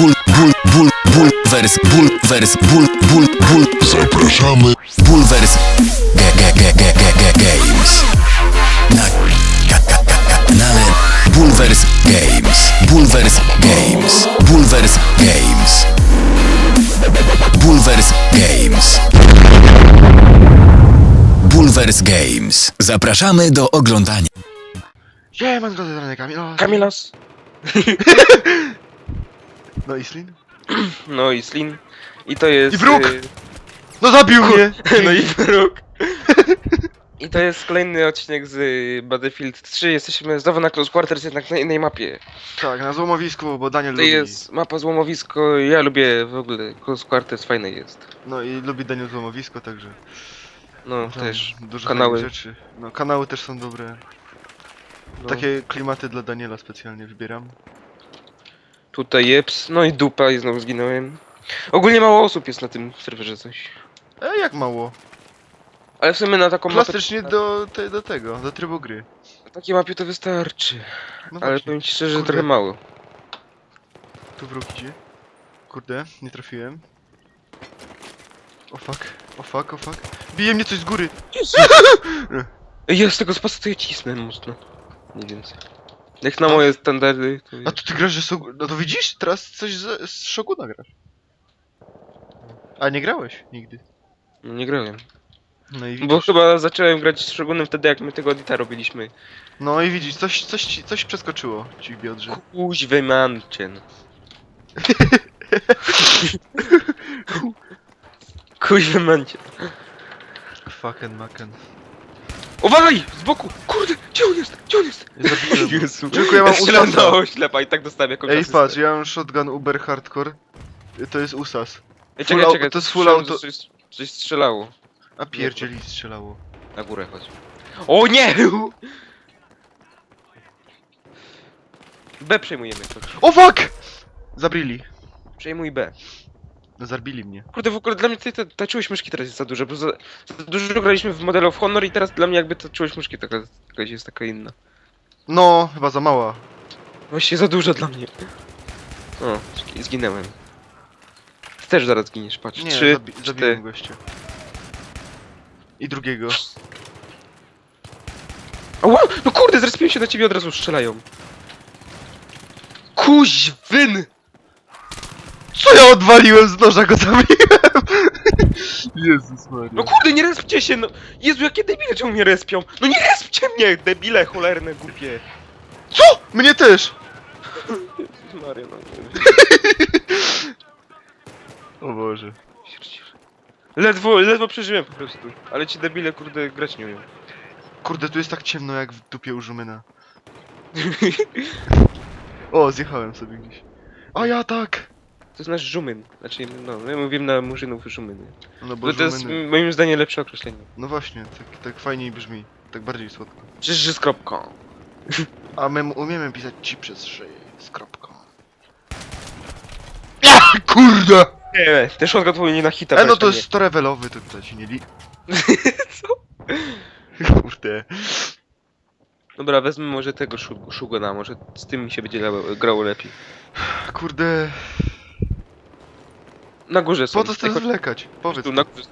ból, ból, ból, ból, wers, ból, wers, ból, ból, ból, Zapraszamy. Bulwers. Ge, ge, ge, ge, ge, ge, Games. Na ka, ka, ka, ka, kanale Bulwers Games. Bulwers Games. Bulwers Games. Bulwers Games. Bulwers Games. Zapraszamy do oglądania. Siemanko, ze strony Kamilo. Kamilos. No i Slin? No i Slin. I to jest... I wróg! y, No zabił mnie! No i wróg. I to jest kolejny odcinek z y, Battlefield 3. Jesteśmy znowu na Close Quarters, jednak na innej mapie. Tak, na złomowisku, bo Daniel To lubi. jest mapa złomowisko. Ja lubię w ogóle Close Quarters, fajne jest. No i lubi Daniel złomowisko, także. No tam też. Dużo kanały. fajnych rzeczy. No kanały też są dobre. No. Takie klimaty dla Daniela specjalnie wybieram. Tutaj jeps. No i dupa i znowu zginąłem. Ogólnie mało osób jest na tym serwerze coś. E, jak mało. Ale w sumie na taką mapę... Klasycznie do, te, do tego, do trybu gry. Na takiej mapie to wystarczy. No Ale właśnie. powiem ci szczerze, że Kurde. trochę mało. Tu wróg idzie. Kurde, nie trafiłem. O fuck, o fuck, o fuck. Bije mnie coś z góry! Ja z tego spasu to ja cisnę mocno. Nie więcej. Jak na moje standardy, to... A tu ty grasz, że. No to widzisz? Teraz coś z, z Shoguna grasz. A nie grałeś nigdy. No, nie grałem. No i Bo widzisz, chyba zacząłem grać z Shogunem wtedy, jak my tego edita robiliśmy. no i widzisz, coś, coś, ci- coś przeskoczyło ci w biodrze. Kuźwy mancien. Kuźwy mancien. Fucking maken. Uważaj! Z boku! Kurde! Gdzie on jest? Gdzie on jest? Ja zabiłem go. Jezu. Tylko ja mam strzelam usasa. oślepa i tak dostałem jakąś Ej, asystę. patrz, ja mam shotgun uber hardcore. To jest usas. Ej, full czekaj, au- czekaj, to jest full auto- coś strzelało. A pierdzieli strzelało. Na górę chodź. O nie! B przejmujemy. chodź. O fuck! Zabrili. Przejmuj B. No zabili mnie. Kurde, w ogóle dla mnie ta, ta, ta czułość myszki teraz jest za duża, bo za, za dużo graliśmy w Model of Honor i teraz dla mnie jakby ta czułość myszki taka, taka jest taka inna. No, chyba za mała. Właściwie za dużo dla mnie. O, zginęłem. Ty też zaraz zginiesz, patrz. Nie, Trzy, zabi zabiłem cztery. gościa. I drugiego. Ała! No kurde, zrespiłem się na ciebie od razu strzelają. Kuźwyn! Co ja odwaliłem z noża, go zabiłem! Jezus Maria. No kurde, nie respcie się, no! Jezu, jakie debile czemu mnie respią? No nie respcie mnie, debile, cholerne, głupie. Co? Mnie też! Jezus Maria, no nie O Boże. Ledwo, ledwo przeżyłem po prostu. Ale ci debile, kurde, grać nie umieją. Kurde, tu jest tak ciemno jak w dupie u Żumyna. O, zjechałem sobie gdzieś. A ja tak! To znaczy żumyn. Znaczy, no, my mówimy na murzynów żumyny. No bo Bo to jest Żumyny... moim zdaniem lepsze określenie. No właśnie, tak, tak fajniej brzmi. Tak bardziej słodko. Przecież że z kropką. A my m- umiemy pisać ci przez szyję z kropką. Ja, kurde! Nie, ten shotgun powinien na hita E, no to jest storewelowy, to tutaj się nie li... nie. Co? Kurde. Dobra, wezmę może tego Shugana, może z tym mi się będzie grało, grało lepiej. Kurde. Na górze są. Po co chcesz chodź zwlekać? Powiedz. tu, na górze są.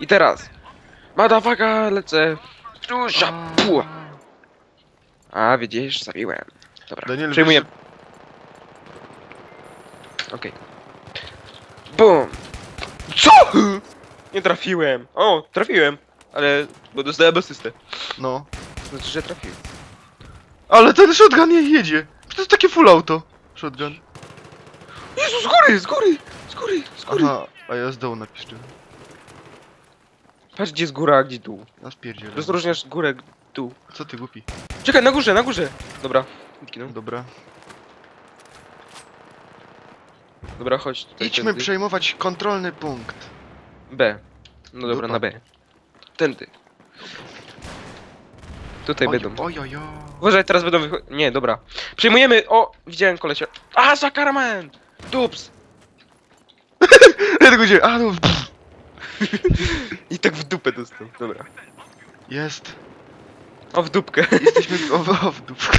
I teraz. Madawaga, lecę. Duża puła. A, widzisz, zabiłem. Dobra, Daniel, przejmuję. Okej. Bum! Co?! Nie trafiłem. O, trafiłem. Ale, bo dostałem asystę. No. Znaczy, że trafiłem. Ale ten shotgun nie jedzie. To jest takie full auto. Shotgun. Jezu, z góry, z góry, góry, z góry. Aha, a ja z dołu napiszę. Patrz, gdzie jest góra, a gdzie dół. Ja spierdzielę. Rozróżniasz górę, dół. Co ty głupi? Czekaj, na górze, na górze. Dobra. Zginął. Dobra. Dobra, chodź. Tutaj, Idźmy tędy. przejmować kontrolny punkt. B. No dobra, Dupa. na B. Tędy. Tutaj Oj, będą. oj, oj, oj. Uważaj, teraz będą wychodzić. Nie, dobra. Przejmujemy. O, widziałem kolesia. A, Zakaraman! Dups! Ja tego gdzie? A no. I tak w dupę dostał. Dobra. Jest. O, w dupkę. Jesteśmy w, o, o, w dupkę.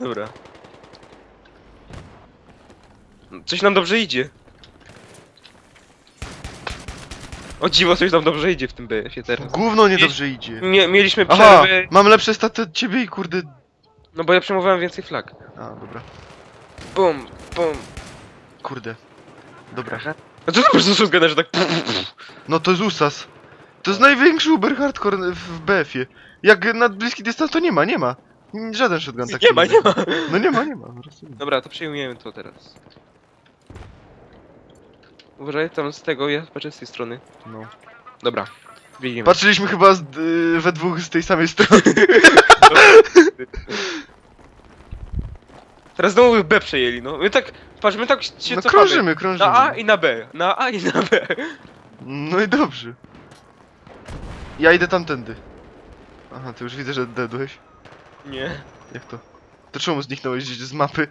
Dobra. Coś nam dobrze idzie. O dziwo, coś nam dobrze idzie w tym BF-ie teraz. Gówno niedobrze idzie. Mie mieliśmy Aha, mam lepsze staty od ciebie i kurde... no bo ja przejmowałem więcej flag. A, dobra. Bum, bum. Kurde. Dobra. A co to masz za shotgunner, że tak... No to jest USAS. To jest największy Uber Hardcore w BF-ie. Jak na bliski dystans to nie ma, nie ma. Żaden shotgun taki Nie ma, nie ma. No nie ma, nie ma. Dobra, to przejmujemy to teraz. Uważaj, tam z tego, ja patrzę z tej strony. No. Dobra, biegniemy. Patrzyliśmy chyba z, y, we dwóch z tej samej strony. Teraz znowu B przejęli, no. My tak, patrz, my tak się No cofamy. krążymy, krążymy. Na A i na B. Na A i na B. No i dobrze. Ja idę tamtędy. Aha, ty już widzę, że dedłeś. Nie. Jak to? To czemu zniknąłeś gdzieś z mapy?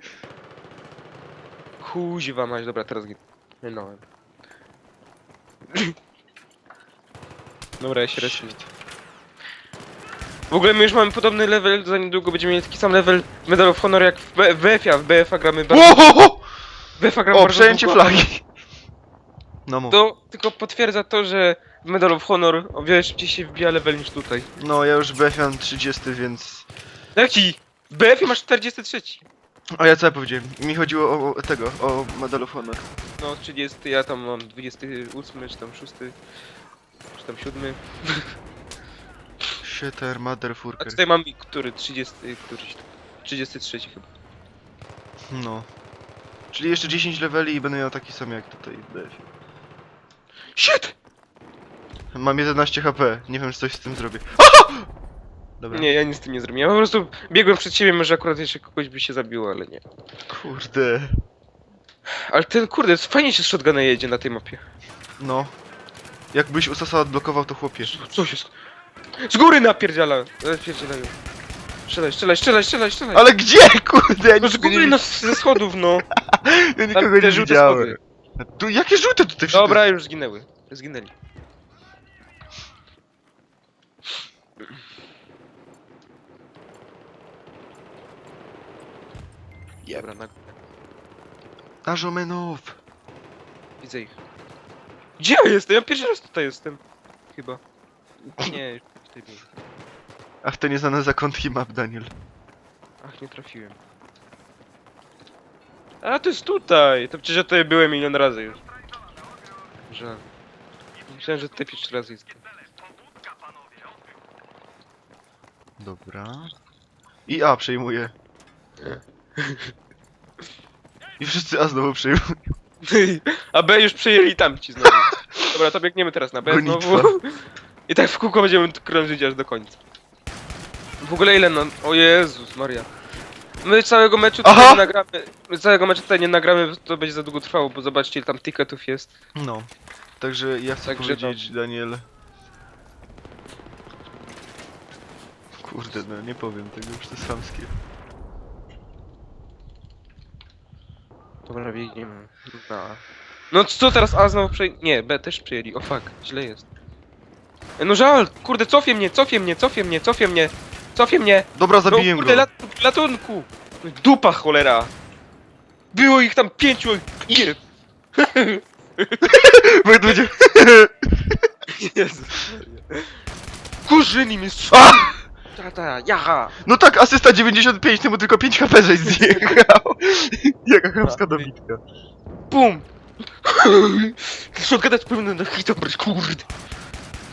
Kuźwa mać, dobra, teraz git. No. Dobra, ja się respię. W ogóle my już mamy podobny level, za niedługo będziemy mieli taki sam level Medal of Honor jak w B- w BF-a, w BF-a gramy bardzo... Łohoho! W BF-a gramy O, bardzo przejęcie długo. flagi. No mów. To tylko potwierdza to, że w Medal of Honor o wiele szybciej się wbija level niż tutaj. No, ja już BF mam 30, więc... Jak ci? W BF-ie masz 43. A ja co ja powiedziałem? Mi chodziło o, o tego, o Medal of Honor. No 30, ja tam mam 28, czy tam 6, czy tam 7. Shitter, A motherfucker. tutaj mam który? 30, któryś tam. 33 chyba. No. Czyli jeszcze 10 leveli i będę miał taki sam jak tutaj w. Shit! Mam 11 HP, nie wiem czy coś z tym zrobię. Dobra. Nie, ja nic z tym nie zrobiłem. Ja po prostu biegłem przed siebie, może akurat jeszcze kogoś by się zabiło, ale nie. Kurde. Ale ten kurde, fajnie się z shotguna jedzie na tej mapie. No. Jakbyś Usasa odblokował to chłopie. Co. Z góry napierdziela! Napierdzielają. Strzelaj, strzelaj, strzelaj, strzelaj, strzelaj! Ale gdzie? Kurde, ja No z góry nie, na, ze schodów, no! ja nikogo te nie żółte widziałem. schody. Tu, jakie żółte tutaj wszystkie Dobra, już zginęły. Zginęli. Dobra, na... Ażomenow. widzę ich. Gdzie ja jestem? Ja pierwszy raz tutaj jestem. Chyba. Nie, już tutaj byłem. Ach, te nieznane zakątki map, Daniel. Ach, nie trafiłem. A, to jest tutaj! To przecież ja tutaj byłem milion razy już. Żal. Myślałem, że tutaj pierwszy raz jestem. Dobra. I A przejmuje. I wszyscy A znowu przejmują. A B już przejęli tamci znowu. Dobra, to biegniemy teraz na B Gonitwa. znowu. I tak w kółko będziemy krążyć aż do końca. W ogóle ile no... O Jezus Maria. My całego meczu tutaj Aha! nie nagramy. My całego meczu tutaj nie nagramy, to będzie za długo trwało, bo zobaczcie ile tam ticketów jest. No. Także ja chcę Także powiedzieć, Daniel... Kurde, no nie powiem tego, już to jest chamskie. Dobra, biegniemy. No co teraz A znowu przej... Nie, B też przejęli. O fuck, źle jest. E, No żal, kurde, cofie mnie, cofie mnie, cofie mnie, cofie mnie, cofie mnie. Dobra, zabiję no, kurde, go. Lat, latunku! Dupa cholera! Było ich tam pięciu! Nie! Będzie... Jezus. Kurzyni A! Tata, jaha! No tak, asysta 95, temu tylko 5 HP żeś zjechał. Jaka chamska dobitka. Bum! Co gadać powinno na hita kurde!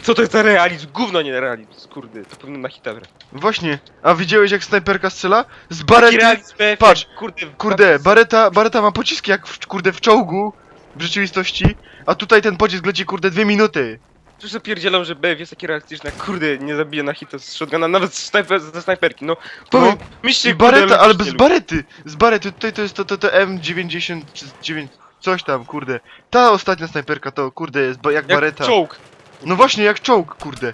Co to jest za realizm? Gówno nie realizm, kurde. To powinno na hita brać. Właśnie, a widziałeś jak snajperka strzela? Z Taki barety... realizm patrz, kurde, Kurde, bareta, bareta ma pociski jak w, kurde w czołgu w rzeczywistości, a tutaj ten pocisk leci kurde dwie minuty. Wszyscy pierdzielą, że BF jest taki realistyczny, jak kurde, nie zabije na hita z shotguna, nawet z snajper, ze snajperki, no. Powiem, myślcie, I kurde, bareta, ale myślcie, bez barety, z barety, tutaj to jest to, to, to M90 czy 9, coś tam, kurde. Ta ostatnia snajperka to kurde jest ba, jak, Jak bareta. czołg. No właśnie, jak czołg, kurde.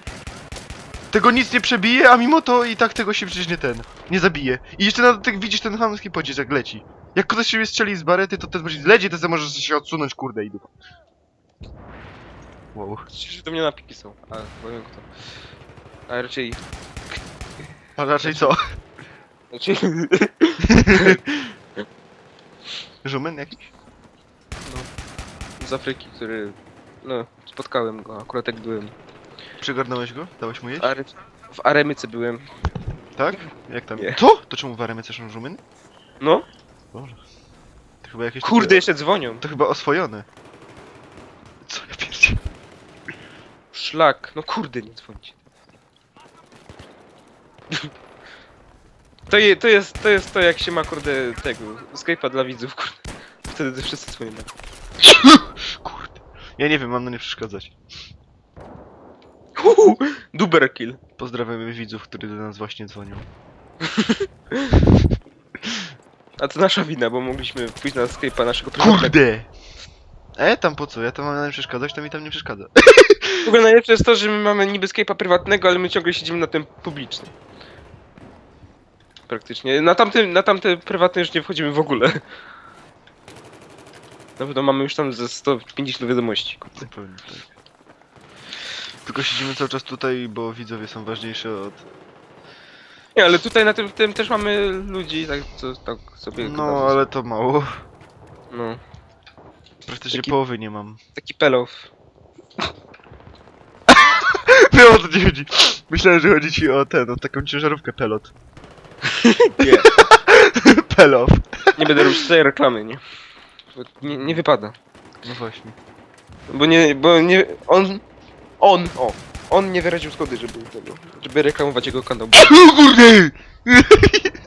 Tego nic nie przebije, a mimo to i tak tego się przecież nie ten, nie zabije. I jeszcze na tak widzisz ten chamski pocisk jak leci. Jak ktoś się strzeli z barety, to ten pocisk leci, to sobie możesz się odsunąć, kurde i dupa. Wow. Przecież do mnie napisał, a powiem kto. A raczej... A raczej co? Raczej... Żumen jakiś? z Afryki, który... No, spotkałem go, akurat jak byłem. Przygarnąłeś go? Dałeś mu jeść? W, Are... w Aremyce byłem. Tak? Jak tam? Nie. Co? To czemu w Aremyce są Rumen? No, Boże. To chyba jakieś... kurde, takie- jeszcze dzwonią. To chyba oswojone. Co ja pierdzie? Szlak, no kurde, nie dzwońcie. To, je, to, jest, to jest to, jak się ma, kurde, tego, Skype'a dla widzów, kurde. Wtedy wszyscy dzwonią. Kurde. Ja nie wiem, mam na nie przeszkadzać. Uhu, Duber kill. Pozdrawiamy widzów, którzy do nas właśnie dzwonią. A to nasza wina, bo mogliśmy pójść na Skype'a naszego prywatnego. Kurde! E, tam po co? Ja tam mam na nie przeszkadzać, to mi tam nie przeszkadza. W ogóle najlepsze jest to, że my mamy niby Skype'a prywatnego, ale my ciągle siedzimy na tym publicznym. Praktycznie. Na tamtym, na tamte prywatne już nie wchodzimy w ogóle. Na pewno mamy już tam ze 150 wiadomości. Zupełnie tak. Tylko siedzimy cały czas tutaj, bo widzowie są ważniejsi od... Nie, ale tutaj na tym, tym też mamy ludzi, tak, co tak sobie... No, ale to mało. No, Praktycznie Taki- połowy nie mam. taki pelow. Wiem o co ci chodzi. Myślałem, że chodzi ci o ten, o taką ciężarówkę pelot. Nie. Pelow. Nie będę robić tutaj reklamy, nie? Nie, nie wypada. No właśnie. Bo nie, bo nie, on, on, o, on nie wyraził zgody, żeby tego, żeby reklamować jego kanał. Kurde!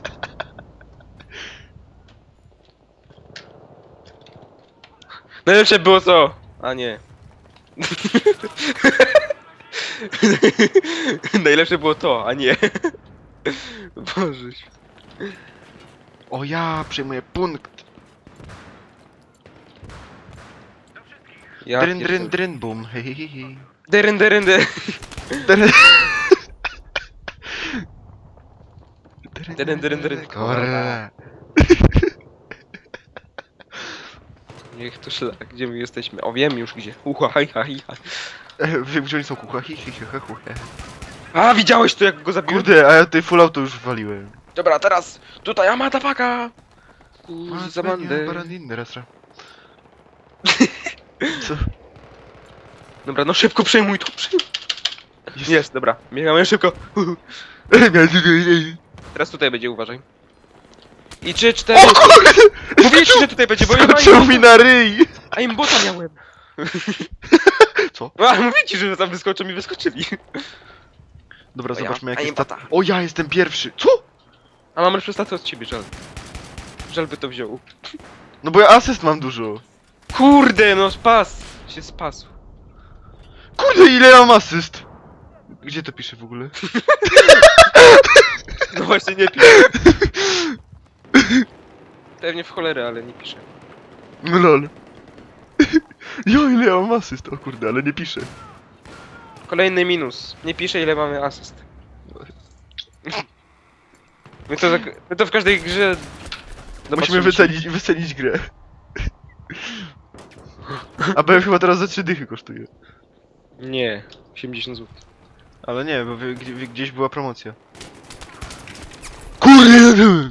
Najlepsze było to, a nie. Najlepsze było to, a nie. Boże. O ja, przejmuję punkt. Ja Dryn, dryn, pierdolę. dryn, bum. Hej, hej, hej. Deryn, deryn, deryn. Dryn. Dryn, dryn, dryn. Kurwa. Niech to szlak, gdzie my jesteśmy. O, wiem już gdzie. Ucha, haj, haj, haj. E, Wiem, gdzie oni są kucha, hi, hi, hi, hi, hi. A, widziałeś to, jak go zabiłem? Kurde, a ja tutaj full auto już waliłem. Dobra, teraz tutaj Amatafaka! Baran Zamandę. inny raz. Co? Dobra, no szybko przejmuj to, przejmuj. Jest, dobra, biegamy szybko. Teraz tutaj będzie, uważaj. I trzy, cztery. Mówię ci, że tutaj będzie, bo ja Skoczył mi na ryj! A im bota miałem. Co? A, mówię ci, że tam wyskoczą i wyskoczyli. Dobra, O ja, zobaczmy a nie stat... bata. O, ja jestem pierwszy! Co? A mam staty od ciebie, żal. Żal by to wziął. No bo ja asyst mam dużo. Kurde, no spas! Się spasł. Kurde, ile ja mam asyst? Gdzie to pisze w ogóle? No właśnie nie pisze. Pewnie w cholerę, ale nie pisze. No lol. Jo, ile ja mam asyst? O kurde, ale nie pisze. Kolejny minus. Nie pisze ile mamy asyst. My to, tak- my to w każdej grze... Musimy zobaczymy. wycenić, wycenić grę. A BF chyba teraz za 3 dychy kosztuje. Nie, 80 zł. Ale nie, bo gdzie, gdzieś była promocja. Kurde!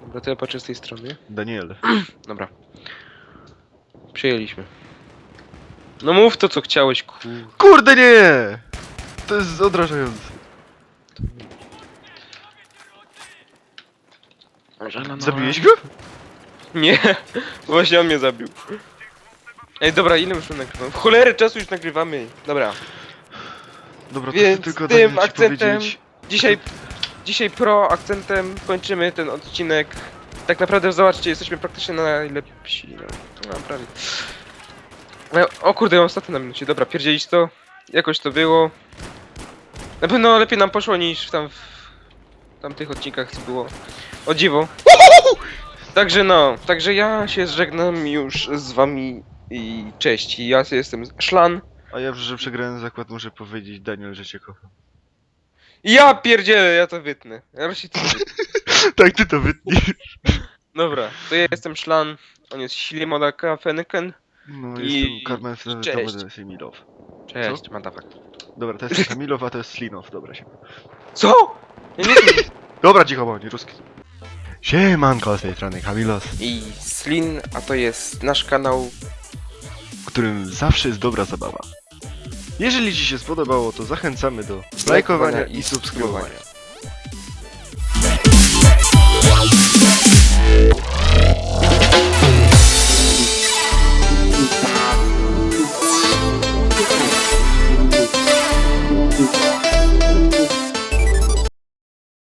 Dobra, to ja patrzę z tej strony. Daniel. Dobra. Przyjęliśmy. No mów to co chciałeś, kur... Kurde nie! To jest odrażające. Zabiłeś go? Nie, właśnie on mnie zabił. Ej, dobra, ile już nagrywamy? W cholerę czasu już nagrywamy. Dobra, Dobra, to Więc tylko tym akcentem- powiedzieć. dzisiaj, dzisiaj pro akcentem kończymy ten odcinek. Tak naprawdę zobaczcie, jesteśmy praktycznie najlepsi. No, no prawie. E, O kurde, mam staty na minucie. Dobra, pierdzielić to. Jakoś to było. Na pewno lepiej nam poszło niż tam w tamtych odcinkach co było. O dziwo. Także no, także ja się żegnam już z wami i cześć. Ja jestem Szlan. A ja, że przegrałem zakład, muszę powiedzieć Daniel, że cię kocham. Ja pierdzielę, ja to wytnę. Ja raczej to wytnę. tak, ty to wytniesz. Dobra, to ja jestem Szlan, on jest Ślimodaka Fenken. No, I- jestem Carmen cześć. Fernandez Semilow. Cześć, madafak. Dobra, to jest Kamilow, a to jest Slinow. Dobra, się. Co? Ja nie. Dobra, cicho, bo nie ruski. Siemanko, z tej strony Kamilos, i Slin, a to jest nasz kanał. w którym zawsze jest dobra zabawa. Jeżeli Ci się spodobało, to zachęcamy do lajkowania i subskrybowania.